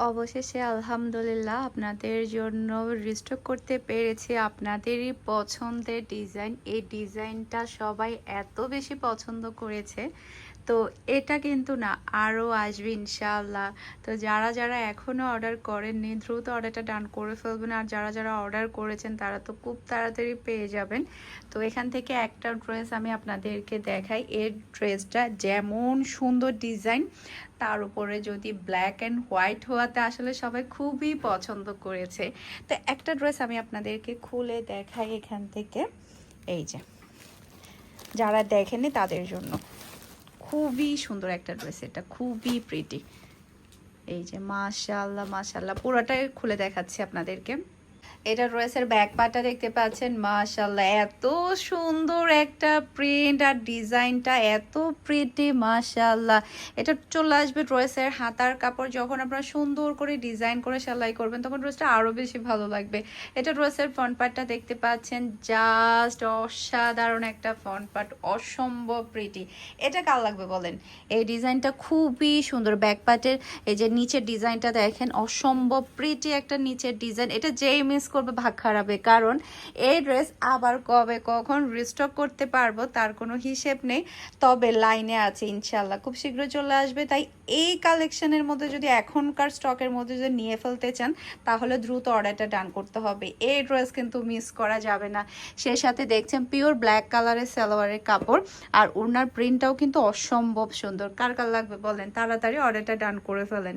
অবশেষে আলহামদুলিল্লাহ আপনাদের জন্য রিস্টক করতে পেরেছি। আপনাদেরই পছন্দের ডিজাইন এই ডিজাইনটা সবাই এত বেশি পছন্দ করেছে তো এটা কিন্তু না, আরও আসবে ইনশাআল্লাহ। তো যারা যারা এখনও অর্ডার করেননি, দ্রুত অর্ডারটা ডান করে ফেলবেন। আর যারা যারা অর্ডার করেছেন, তারা তো খুব তাড়াতাড়ি পেয়ে যাবেন। তো এখান থেকে একটা ড্রেস আমি আপনাদেরকে দেখাই। এর ড্রেসটা যেমন সুন্দর ডিজাইন, তার উপরে যদি ব্ল্যাক অ্যান্ড হোয়াইট হওয়াতে আসলে সবাই খুবই পছন্দ করেছে। তো একটা ড্রেস আমি আপনাদেরকে খুলে দেখাই এখান থেকে। এই যে, যারা দেখেনি তাদের জন্য। খুবই সুন্দর একটা ড্রেস এটা খুবই প্রিটি এই যে মাশাল্লাহ মাশাল্লাহ পুরোটাই খুলে দেখাচ্ছি আপনাদেরকে। এটা ড্রেসের ব্যাক পার্টটা দেখতে পাচ্ছেন মাশাল্লাহ এত সুন্দর একটা প্রিন্ট আর ডিজাইনটা এত প্রিটি মাশাল্লাহ এটা চলে আসবে ড্রেসের হাতার কাপড়, যখন আপনারা সুন্দর করে ডিজাইন করে সেলাই করবেন, তখন ড্রেসটা আরও বেশি ভালো লাগবে। এটা ড্রেসের ফ্রন্ট পার্টটা দেখতে পাচ্ছেন জাস্ট অসাধারণ একটা ফ্রন্ট পার্ট অসম্ভব প্রিটি এটা কাল লাগবে বলেন? এই ডিজাইনটা খুবই সুন্দর ব্যাক পার্টের এই যে নিচের ডিজাইনটা দেখেন, অসম্ভব প্রিটি একটা নিচের ডিজাইন। এটা যেই মিস করবে, ভাগ খারাপে। কারণ এই ড্রেস আবার কবে কখন রিস্টক করতে পারব তার কোনো হিসেব নেই। তবে লাইনে আছে ইনশাল্লাহ খুব শীঘ্র চলে আসবে। তাই এই কালেকশনের মধ্যে যদি এখনকার স্টকের মধ্যে যদি নিয়ে ফেলতে চান, তাহলে দ্রুত অর্ডারটা ডান করতে হবে। এই ড্রেস কিন্তু মিস করা যাবে না। সেই সাথে দেখছেন পিওর ব্ল্যাক কালারের সালোয়ারের কাপড় আর ওনার প্রিন্টটাও কিন্তু অসম্ভব সুন্দর। কার কার লাগবে বলেন? তাড়াতাড়ি অর্ডারটা ডান করে ফেলেন।